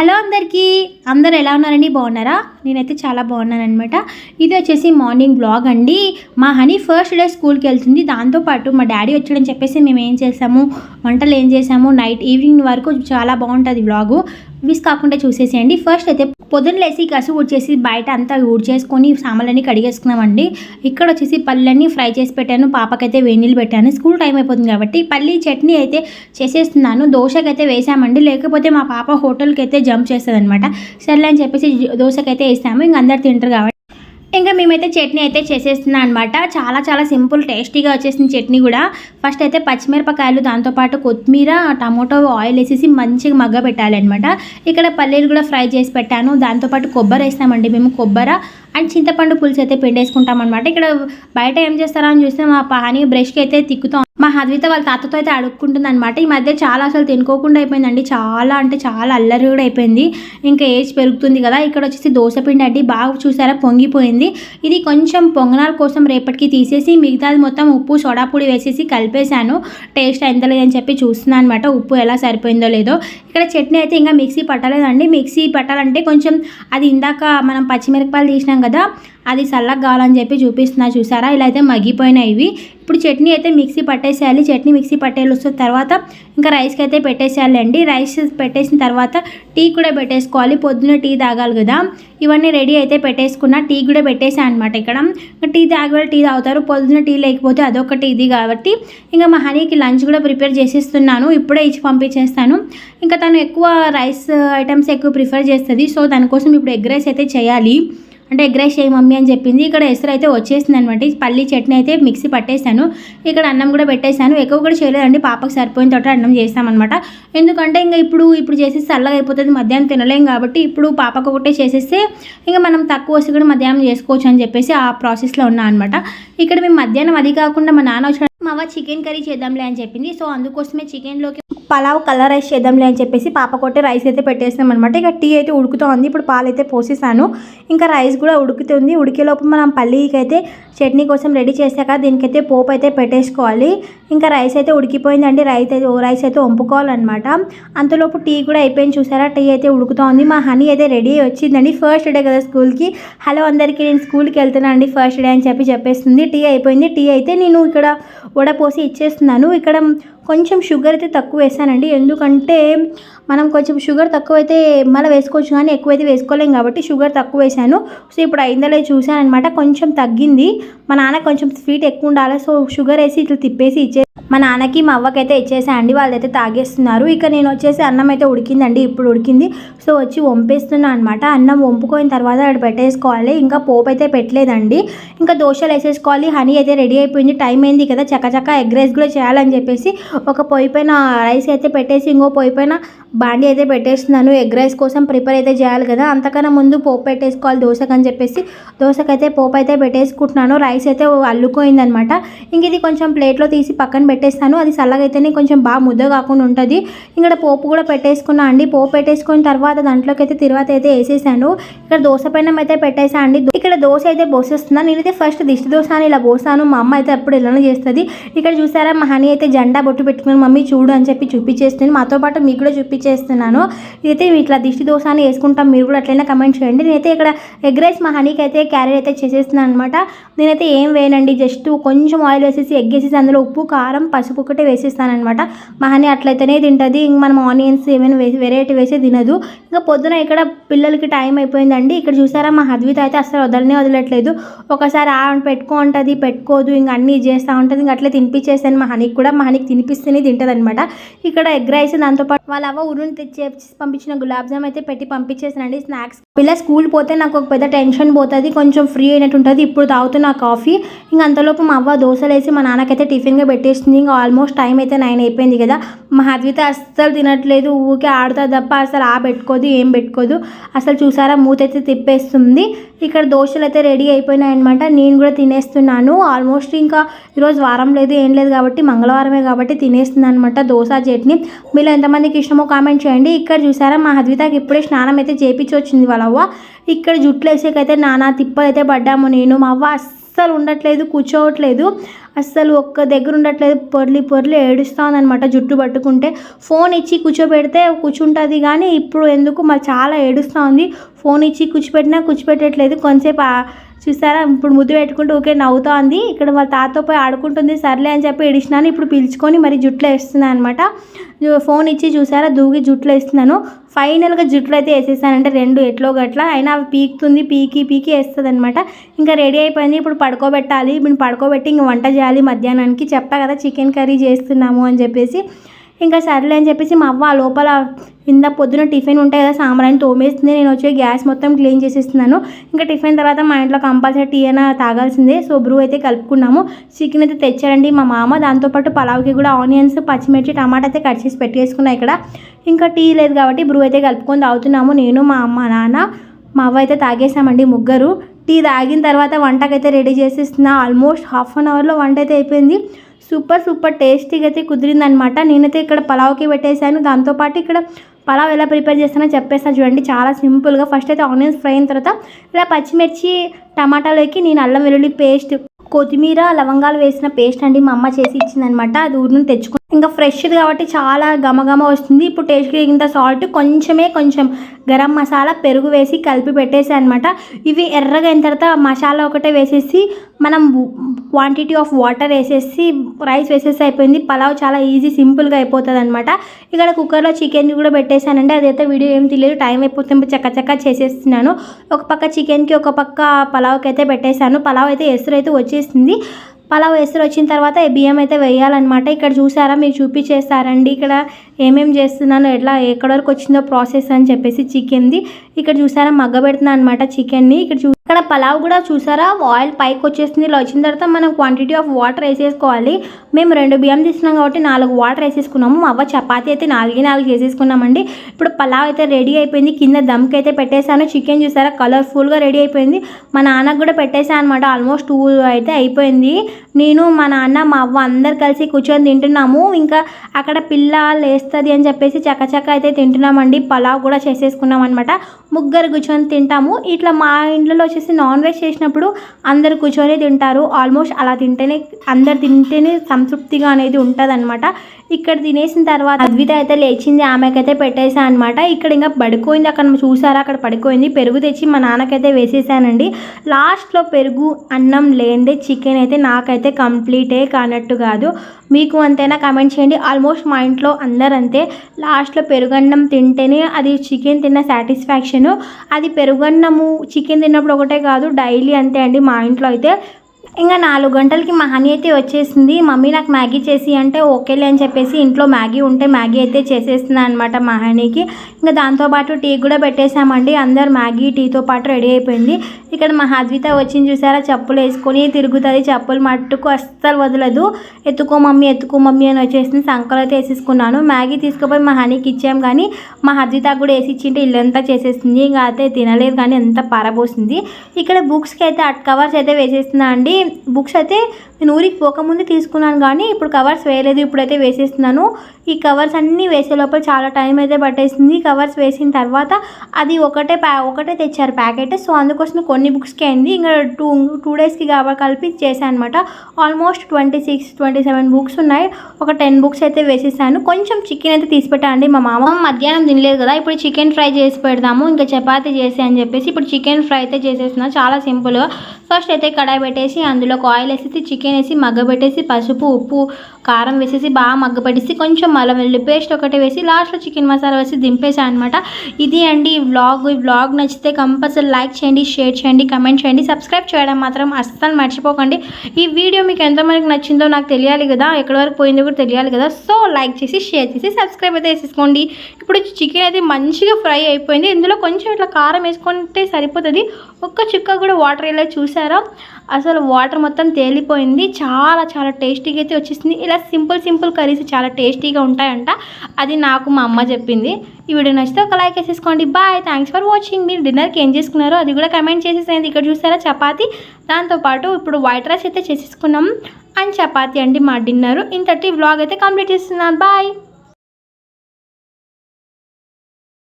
Hello అందరికీ. అందరు ఎలా ఉన్నారండి? బాగున్నారా? నేనైతే చాలా బాగున్నాను అనమాట ఇది వచ్చేసి మార్నింగ్ బ్లాగ్ అండి. మా హనీ ఫస్ట్ డే స్కూల్కి వెళ్తుంది. దాంతోపాటు మా డాడీ వచ్చాడని చెప్పేసి మేము ఏం చేసాము? వంటలు ఏం చేసాము? నైట్ ఈవినింగ్ వరకు చాలా బాగుంటుంది బ్లాగు. మిస్ కాకుండా చూసేసేయండి. ఫస్ట్ అయితే పొద్దున్న లేసి కసు ఊడ్చేసి బయట అంతా ఊడ్చేసుకొని సామాన్లన్నీ కడిగేసుకున్నామండి. ఇక్కడ వచ్చేసి పళ్ళన్నీ ఫ్రై చేసి పెట్టాను. పాపకైతే వేణీళ్ళు పెట్టాను. స్కూల్ టైం అయిపోతుంది కాబట్టి పల్లి చట్నీ అయితే చేసేస్తున్నాను. దోశకైతే వేసామండి. లేకపోతే మా పాప హోటల్కి అయితే జంప్ చేస్తుంది అనమాట సర్లే అని చెప్పేసి దోశకైతే వేసాము. ఇంక అందరు తింటారు కాబట్టి ఇంకా మేమైతే చట్నీ అయితే చేసేస్తున్నాం అనమాట చాలా చాలా సింపుల్ టేస్టీగా వచ్చేసిన చట్నీ కూడా. ఫస్ట్ అయితే పచ్చిమిరపకాయలు దాంతోపాటు కొత్తిమీర టమాటో ఆయిల్ వేసేసి మంచిగా మగ్గ పెట్టాలన్నమాట ఇక్కడ పల్లీలు కూడా ఫ్రై చేసి పెట్టాను. దాంతోపాటు కొబ్బరి వేస్తామండి మేము. కొబ్బరి అండ్ చింతపండు పులుసు అయితే పిండేసుకుంటాం అనమాట ఇక్కడ బయట ఏం చేస్తారా అని చూస్తే మా పహాని బ్రష్కి అయితే తిక్కుతాం. మా హద్విత వాళ్ళ తాతతో అయితే అడుక్కుంటుంది అనమాట ఈ మధ్య చాలా అసలు తినుకోకుండా అయిపోయిందండి. చాలా అంటే చాలా అల్లరి కూడా అయిపోయింది ఇంకా ఏజ్ పెరుగుతుంది కదా. ఇక్కడ వచ్చేసి దోశపిండి పిండి బాగా చూసారా? పొంగిపోయింది. ఇది కొంచెం పొంగనాల కోసం రేపటికి తీసేసి మిగతాది మొత్తం ఉప్పు సోడా పొడి వేసేసి కలిపేశాను. టేస్ట్ ఎంత లేదని చెప్పి చూస్తున్నాను అనమాట ఉప్పు ఎలా సరిపోయిందో లేదో. ఇక్కడ చట్నీ అయితే ఇంకా మిక్సీ పట్టలేదండి. మిక్సీ పట్టాలంటే కొంచెం అది ఇందాక మనం పచ్చిమిరపకాయలు తీసినాం కదా అది చల్లగా కావాలని చెప్పి చూపిస్తున్నా చూసారా? ఇలా అయితే మగ్గిపోయినాయి ఇవి. ఇప్పుడు చట్నీ అయితే మిక్సీ పట్టేసేయాలి. చట్నీ మిక్సీ పట్టేలు వస్తుంది తర్వాత ఇంకా రైస్కి అయితే పెట్టేసేయాలండి. రైస్ పెట్టేసిన తర్వాత టీ కూడా పెట్టేసుకోవాలి. పొద్దున్న టీ తాగాలి కదా? ఇవన్నీ రెడీ అయితే పెట్టేసుకున్న. టీ కూడా పెట్టేసాను అనమాట ఇక్కడ. టీ తాగే టీ తాగుతారు. పొద్దున్న టీ లేకపోతే అదొకటి ఇది కాబట్టి ఇంకా మా హనీకి లంచ్ కూడా ప్రిపేర్ చేసిస్తున్నాను. ఇప్పుడే ఇచ్చి పంపించేస్తాను. ఇంకా తను ఎక్కువ రైస్ ఐటమ్స్ ఎక్కువ ప్రిఫర్ చేస్తుంది. సో దానికోసం ఇప్పుడు ఎగ్ రైస్ అయితే చేయాలి. అంటే ఎగ్ రైస్ చేయి మమ్మీ అని చెప్పింది. ఇక్కడ ఎసరు అయితే వచ్చేసింది అనమాట పల్లి చట్నీ అయితే మిక్సీ పట్టేశాను. ఇక్కడ అన్నం కూడా పెట్టేశాను. ఎక్కువ కూడా చేయలేదండి. పాపకు సరిపోయిన తోట అన్నం చేస్తామన్నమాట. ఎందుకంటే ఇంకా ఇప్పుడు ఇప్పుడు చేసేసి చల్లగా అయిపోతుంది. మధ్యాహ్నం తినలేం కాబట్టి ఇప్పుడు పాపకు ఒకటే చేసేస్తే ఇంకా మనం తక్కువ వస్తే కూడా మధ్యాహ్నం చేసుకోవచ్చు అని చెప్పేసి ఆ ప్రాసెస్లో ఉన్నా అనమాట ఇక్కడ మేము మధ్యాహ్నం అది కాకుండా మా నాన్న మావా చికెన్ కర్రీ చేద్దాంలే అని చెప్పింది. సో అందుకోసమే చికెన్లోకి పలావ్ కలర్ రైస్ చేద్దాంలే అని చెప్పేసి పాప కొట్టే రైస్ అయితే పెట్టేసాం అనమాట ఇక టీ అయితే ఉడుకుతోంది. ఇప్పుడు పాలు అయితే పోసేసాను. ఇంకా రైస్ కూడా ఉడుకుతుంది. ఉడికేలోపు మనం పల్లీకి అయితే చట్నీ కోసం రెడీ చేశాక దీనికైతే పోపు అయితే పెట్టేసుకోవాలి. ఇంకా రైస్ అయితే ఉడికిపోయిందండి. రైస్ అయితే రైస్ అయితే వంపుకోవాలన్నమాట. అంతలోపు టీ కూడా అయిపోయింది చూసారా? టీ అయితే ఉడుకుతోంది. మా హనీ అయితే రెడీ వచ్చిందండి. ఫస్ట్ డే కదా స్కూల్కి. హలో అందరికీ నేను స్కూల్కి వెళ్తున్నాను అండి ఫస్ట్ డే అని చెప్పి చెప్పేస్తుంది. టీ అయిపోయింది. టీ అయితే నేను ఇక్కడ వడపోసి ఇచ్చేస్తున్నాను. ఇక్కడ కొంచెం షుగర్ అయితే తక్కువ వేసానండి. ఎందుకంటే మనం కొంచెం షుగర్ తక్కువ అయితే మళ్ళీ వేసుకోవచ్చు కానీ ఎక్కువైతే వేసుకోలేం కాబట్టి షుగర్ తక్కువ వేసాను. సో ఇప్పుడు అయిందలే చూసాను అనమాట కొంచెం తగ్గింది. మా నాన్న కొంచెం స్వీట్ ఎక్కువ ఉండాలి. సో షుగర్ వేసి ఇట్లా తిప్పేసి ఇచ్చే మా నాన్నకి మా అవ్వకైతే ఇచ్చేసా అండి. వాళ్ళైతే తాగేస్తున్నారు. ఇక నేను వచ్చేసి అన్నం అయితే ఉడికిందండి. ఇప్పుడు ఉడికింది. సో వచ్చి వంపేస్తున్నా అనమాట అన్నం వంపుకోయిన తర్వాత అక్కడ పెట్టేసుకోవాలి. ఇంకా పోపు అయితే పెట్టలేదండి. ఇంకా దోశలు వేసేసుకోవాలి. హనీ అయితే రెడీ అయిపోయింది. టైం అయింది కదా. చక్కచక్క ఎగ్ రైస్ కూడా చేయాలని చెప్పేసి ఒక పొయ్యి పైన రైస్ అయితే పెట్టేసి ఇంకో పొయ్యి పైన బాండి అయితే పెట్టేస్తున్నాను. ఎగ్ రైస్ కోసం ప్రిపేర్ అయితే చేయాలి కదా. అంతకన్నా ముందు పోపు పెట్టేసుకోవాలి దోశకు అని చెప్పేసి. దోశకైతే పోపు అయితే పెట్టేసుకుంటున్నాను. రైస్ అయితే అల్లుకోయిందనమాట ఇంక ఇది కొంచెం ప్లేట్లో తీసి పక్కన పెట్టేస్తాను. అది చల్లగా కొంచెం బాగా ముద్ద కాకుండా ఉంటుంది. ఇక్కడ పోపు కూడా పెట్టేసుకున్నా అండి. పోపు పెట్టేసుకున్న తర్వాత దాంట్లోకి అయితే తిరువాత అయితే వేసేసాను. ఇక్కడ దోశ పెనం అయితే పెట్టేసా అండి. ఇక్కడ దోశ అయితే పోసేస్తున్నాను నేనైతే ఫస్ట్ దిష్టి దోశ అని ఇలా పోసాను మా అమ్మ అయితే అప్పుడు ఇలానే చేస్తుంది. ఇక్కడ చూసారా మా హనీ అయితే జెండా బొట్టు పెట్టుకుని మమ్మీ చూడు అని చెప్పి చూపించేస్తుంది. మాతో పాటు మీకు కూడా చూపించేస్తున్నాను. ఇదైతే ఇట్లా దిష్టి దోశ అని వేసుకుంటాం. మీరు కూడా అట్లయినా కమెంట్ చేయండి. నేనైతే ఇక్కడ ఎగ్ రైస్ మా హనీకి అయితే క్యారీ అయితే చేసేస్తున్నాను అనమాట నేనైతే ఏం వేయనండి. జస్ట్ కొంచెం ఆయిల్ వేసేసి ఎగ్ వేసేసి అందులో ఉప్పు కారం పసుపు ఒకటే వేసేస్తాను అనమాట మా హనీ అట్లయితేనే తింటుంది. ఇంక మనం ఆనియన్స్ ఏమైనా వేసి వెరైటీ వేసి తినదు. ఇంకా పొద్దున ఇక్కడ పిల్లలకి టైం అయిపోయిందండి. ఇక్కడ చూసారా మా హద్విత అయితే అసలు వదలనే వదలట్లేదు. ఒకసారి ఆ పెట్టుకో ఉంటుంది పెట్టుకోదు ఇంక అన్నీ చేస్తూ ఉంటుంది ఇంక అట్లే తినిపించేసాను మా హనీకి కూడా మా హనీకి తినిపిస్తేనే తింటుంది అనమాట ఇక్కడ ఎగ్ రైస్ దాంతోపాటు వాళ్ళ అవ్వ ఉరుని తెచ్చి పంపించిన గులాబ్ జామ్ అయితే పెట్టి పంపించేసానండి. స్నాక్స్ పిల్ల స్కూల్ పోతే నాకు ఒక పెద్ద టెన్షన్ పోతుంది కొంచెం ఫ్రీ అయినట్టు ఉంటుంది. ఇప్పుడు తాగుతున్న కాఫీ. ఇంక అంతలోపు మా అవ్వ దోశలు వేసి మా నాన్నకైతే టిఫిన్గా పెట్టేస్తుంది ఇంకా ఆల్మోస్ట్ టైం అయితే నైన్ అయిపోయింది కదా. మా హద్విత అస్సలు తినట్లేదు ఊకే ఆడుతుంది తప్ప అసలు ఆ పెట్టుకోదు. ఏం పెట్టుకోదు. అసలు చూసారా మూత అయితే తిప్పేస్తుంది. ఇక్కడ దోశలు అయితే రెడీ అయిపోయినాయి అనమాట నేను కూడా తినేస్తున్నాను. ఆల్మోస్ట్ ఇంకా ఈరోజు వారం లేదు ఏం లేదు కాబట్టి మంగళవారమే కాబట్టి తినేస్తున్నాను అనమాట దోశ చట్నీ. మీలో ఎంతమందికి ఇష్టమో కామెంట్ చేయండి. ఇక్కడ చూసారా మా హద్వితకి ఇప్పుడే స్నానం అయితే చేపించి వచ్చింది వాళ్ళ అవ్వ ఇక్కడ జుట్లు వేసేకైతే నానా తిప్పలు అయితే పడ్డాము నేను. మా అవ్వ అస్సలు ఉండట్లేదు కూర్చోవట్లేదు. అస్సలు ఒక్క దగ్గర ఉండట్లేదు పొర్లి పొర్లి ఏడుస్తుందనమాట జుట్టు పట్టుకుంటే. ఫోన్ ఇచ్చి కూర్చోబెడితే కూర్చుంటుంది కానీ ఇప్పుడు ఎందుకు మరి చాలా ఏడుస్తూ ఉంది ఫోన్ ఇచ్చి కూర్చోబెట్టినా కూర్చోబెట్టట్లేదు. కొంతసేపు చూసారా? ఇప్పుడు ముద్దు పెట్టుకుంటూ ఊకే నవ్వుతా ఉంది ఇక్కడ వాళ్ళ తాతతో పోయి ఆడుకుంటుంది. సర్లే అని చెప్పి ఇడిచినాను ఇప్పుడు పిలుచుకొని మరి జుట్లు వేస్తున్నాను అనమాట ఫోన్ ఇచ్చి చూసారా? దూగి జుట్లు వేస్తున్నాను. ఫైనల్గా జుట్లు అయితే వేసేసానంటే రెండు ఎట్లో గట్ల. అయినా అవి పీకుతుంది పీకి పీకి వేస్తుంది అనమాట ఇంకా రెడీ అయిపోయింది. ఇప్పుడు పడుకోబెట్టాలి. ఇప్పుడు పడుకోబెట్టి ఇంక వంట చేయాలి మధ్యాహ్నానికి. చెప్పా కదా చికెన్ కర్రీ చేస్తున్నాము అని చెప్పేసి. ఇంకా సర్లే అని చెప్పేసి మా అవ్వ ఆ లోపల ఇంత పొద్దున టిఫిన్ ఉంటాయి కదా సాంబారాన్ని తోమేస్తుంది నేను వచ్చి గ్యాస్ మొత్తం క్లీన్ చేసేస్తున్నాను. ఇంకా టిఫిన్ తర్వాత మా ఇంట్లో కంపల్సరీ టీ అయినా తాగాల్సిందే. సో బ్రూ అయితే కలుపుకున్నాము. చికెన్ అయితే తెచ్చారండి మా మామ. దాంతోపాటు పలావ్కి కూడా ఆనియన్స్ పచ్చిమిర్చి టమాటా అయితే కట్ చేసి పెట్టేసుకున్నా ఇక్కడ. ఇంకా టీ లేదు కాబట్టి బ్రూ అయితే కలుపుకొని తాగుతున్నాము. నేను మా అమ్మ నాన్న మా అవ్వ అయితే తాగేసామండి ముగ్గురు. టీ తాగిన తర్వాత వంటకైతే రెడీ చేసేస్తున్నా. ఆల్మోస్ట్ హాఫ్ అన్ అవర్లో వంట అయితే అయిపోయింది. సూపర్ సూపర్ టేస్టీగా అయితే కుదిరిందనమాట నేనైతే ఇక్కడ పలావ్కి పెట్టేశాను. దాంతోపాటు ఇక్కడ పలావ్ ఎలా ప్రిపేర్ చేస్తానో చెప్పేస్తాను చూడండి. చాలా సింపుల్గా ఫస్ట్ అయితే ఆనియన్స్ ఫ్రై అయిన తర్వాత ఇలా పచ్చిమిర్చి టమాటాలోకి నేను అల్లం వెల్లుల్లి పేస్ట్ కొత్తిమీర లవంగాలు వేసిన పేస్ట్ అండి మా అమ్మ చేసి ఇచ్చిందనమాట అది ఊరి నుండి తెచ్చుకుని ఇంకా ఫ్రెష్ కాబట్టి చాలా గమగమ వస్తుంది. ఇప్పుడు టేస్ట్కి ఇంత సాల్ట్ కొంచెమే కొంచెం గరం మసాలా పెరుగు వేసి కలిపి పెట్టేసి అనమాట ఇవి ఎర్రగా అయిన తర్వాత మసాలా ఒకటే వేసేసి మనం క్వాంటిటీ ఆఫ్ వాటర్ వేసేసి రైస్ వేసేసి అయిపోయింది. పలావ్ చాలా ఈజీ సింపుల్గా అయిపోతుంది అనమాట ఇక్కడ కుక్కర్లో చికెన్ కూడా పెట్టేశానండి. అదైతే వీడియో ఏం తెలియదు టైం అయిపోతుంది చక్కచక్క చేసేస్తున్నాను. ఒక పక్క చికెన్కి ఒక పక్క పలావ్కి అయితే పెట్టేశాను. పలావ్ అయితే ఎసురు అయితే వచ్చేసింది పలావ్ ఎసురు వచ్చిన తర్వాత బియ్యం అయితే వేయాలన్నమాట. ఇక్కడ చూసారా? మీరు చూపించేస్తారండి. ఇక్కడ ఏమేమి చేస్తున్నాను? ఎట్లా ఎక్కడి వరకు వచ్చిందో ప్రాసెస్ అని చెప్పేసి చికెన్ది. ఇక్కడ చూసారా? మగ్గ పెడుతున్నా అనమాట చికెన్ని. ఇక్కడ చూ ఇక్కడ పలావ్ కూడా చూసారా? ఆయిల్ పైకి వచ్చేసింది. ఇలా వచ్చిన తర్వాత మనం క్వాంటిటీ ఆఫ్ వాటర్ వేసేసుకోవాలి. మేము రెండు బియ్యం తీసుకున్నాం కాబట్టి నాలుగు వాటర్ వేసేసుకున్నాము. మా అవ్వ చపాతీ అయితే నాలుగే నాలుగు వేసేసుకున్నామండి. ఇప్పుడు పలావ్ అయితే రెడీ అయిపోయింది. కింద దమ్కి అయితే పెట్టేశాను. చికెన్ చూసారా? కలర్ఫుల్గా రెడీ అయిపోయింది. మా నాన్నకు కూడా పెట్టేశాను అనమాట ఆల్మోస్ట్ టూ అయితే అయిపోయింది. నేను మా నాన్న మా అవ్వ అందరు కలిసి కూర్చొని తింటున్నాము. ఇంకా అక్కడ పిల్ల లేస్తుంది అని చెప్పేసి చకచక అయితే తింటున్నామండి. పలావ్ కూడా చేసేసుకున్నాం అనమాట ముగ్గురు కూర్చొని తింటాము. ఇట్లా మా ఇంట్లో వచ్చేసి నాన్ వెజ్ చేసినప్పుడు అందరు కూర్చొని తింటారు. ఆల్మోస్ట్ అలా తింటేనే అందరు తింటేనే సంతృప్తిగా అనేది ఉంటుంది ఇక్కడ తినేసిన తర్వాత అద్విత అయితే లేచింది ఆమెకైతే పెట్టేసా అనమాట ఇక్కడ ఇంకా పడిపోయింది అక్కడ చూసారా అక్కడ పడిపోయింది. పెరుగు తెచ్చి మా నాన్నకైతే వేసేసానండి లాస్ట్లో పెరుగు అన్నం లేనిదే చికెన్ అయితే నాకైతే కంప్లీటే కానట్టు కాదు. మీకు అంతేనా? కమెంట్ చేయండి. ఆల్మోస్ట్ మా ఇంట్లో అందరు అంతే లాస్ట్లో పెరుగన్నం తింటేనే అది చికెన్ తిన్న సాటిస్ఫాక్షను. అది పెరుగన్నము చికెన్ తిన్నప్పుడు ఒకటి కాదు డైలీ అంతే అండి. మా ఇంట్లో అయితే ఇంకా నాలుగు గంటలకి మా హనీ అయితే వచ్చేసింది. మమ్మీ నాకు మ్యాగీ చేసి అంటే ఓకేలే అని చెప్పేసి ఇంట్లో మ్యాగీ ఉంటే మ్యాగీ అయితే చేసేస్తున్నాను అనమాట మా హనీకి. ఇంకా దాంతోపాటు టీ కూడా పెట్టేశామండి. అందరు మ్యాగీ టీతో పాటు రెడీ అయిపోయింది. ఇక్కడ మా హద్విత వచ్చింది చూసారా? చెప్పులు వేసుకొని తిరుగుతుంది. చెప్పులు మట్టుకు అస్సలు వదలదు. ఎత్తుకో మమ్మీ ఎత్తుకో మమ్మీ అని వచ్చేసింది. సంకలు అయితే వేసేసుకున్నాను. మ్యాగీ తీసుకుపోయి మా హనీకి ఇచ్చాం కానీ మా హద్విత కూడా వేసి ఇచ్చింటే ఇల్లంతా చేసేసింది. ఇంకా అయితే తినలేదు కానీ ఎంత పారబోసింది. ఇక్కడ బుక్స్కి అయితే అట్ కవర్స్ అయితే వేసేస్తున్నా అండి. బుక్స్ అయితే నేను ఊరికి పోకముందే తీసుకున్నాను కానీ ఇప్పుడు కవర్స్ వేయలేదు ఇప్పుడైతే వేసేస్తున్నాను. ఈ కవర్స్ అన్నీ వేసే లోపల చాలా టైం అయితే పట్టేసింది. కవర్స్ వేసిన తర్వాత అది ఒకటే ప్యా ఒకటే తెచ్చారు ప్యాకెట్. సో అందుకోసం కొన్ని బుక్స్కి అయింది. ఇంకా టూ టూ డేస్కి కాబట్టి కలిపి చేశాను అనమాట almost twenty six twenty seven books ఉన్నాయి. ఒక టెన్ బుక్స్ అయితే వేసేసాను. కొంచెం చికెన్ అయితే తీసి పెట్టానండి మా మామ. మధ్యాహ్నం తినలేదు కదా ఇప్పుడు చికెన్ ఫ్రై చేసి పెడదాము. ఇంకా చపాతీ చేసి అని చెప్పేసి ఇప్పుడు చికెన్ ఫ్రై అయితే చేసేస్తున్నాను చాలా సింపుల్గా ఫస్ట్ అయితే కడాయి పెట్టేసి అందులో ఒక ఆయిల్ వేసేసి చికెన్ వేసి మగ్గబెట్టేసి పసుపు ఉప్పు కారం వేసేసి బాగా మగ్గబెట్టేసి కొంచెం అల్లం వెల్లుల్లి పేస్ట్ ఒకటి వేసి లాస్ట్లో చికెన్ మసాలా వేసి దింపేసాను అనమాట ఇది అండి ఈ వ్లాగ్ ఈ వ్లాగ్ నచ్చితే కంపల్సరీ లైక్ చేయండి షేర్ చేయండి కమెంట్ చేయండి సబ్స్క్రైబ్ చేయడం మాత్రం అస్సలు మర్చిపోకండి. ఈ వీడియో మీకు ఎంతమందికి నచ్చిందో నాకు తెలియాలి కదా. ఎక్కడి వరకు పోయిందో కూడా తెలియాలి కదా. సో లైక్ చేసి షేర్ చేసి సబ్స్క్రైబ్ అయితే వేసేసుకోండి. ఇప్పుడు చికెన్ అయితే మంచిగా ఫ్రై అయిపోయింది. ఇందులో కొంచెం ఇట్లా కారం వేసుకుంటే సరిపోతుంది. ఒక్క చుక్క కూడా వాటర్ ఇలా చూసారా? అసలు వాటర్ మొత్తం తేలిపోయింది. చాలా చాలా టేస్టీగా అయితే వచ్చేసింది. ఇలా సింపుల్ సింపుల్ కర్రీస్ చాలా టేస్టీగా ఉంటాయంట. అది నాకు మా అమ్మ చెప్పింది. ఈ వీడియో నచ్చితే ఒక లైక్ వేసేసుకోండి. బాయ్ థ్యాంక్స్ ఫర్ వాచింగ్ మీరు డిన్నర్కి ఏం చేసుకున్నారో అది కూడా కమెంట్ చేసేసేయండి. ఇక్కడ చూసారా చపాతి? దాంతోపాటు ఇప్పుడు వైట్ రైస్ అయితే చేసేసుకున్నాం. అండ్ చపాతి అండి మా డిన్నర్ ఇంతటి వ్లాగ్ అయితే కంప్లీట్ చేస్తున్నాను. బాయ్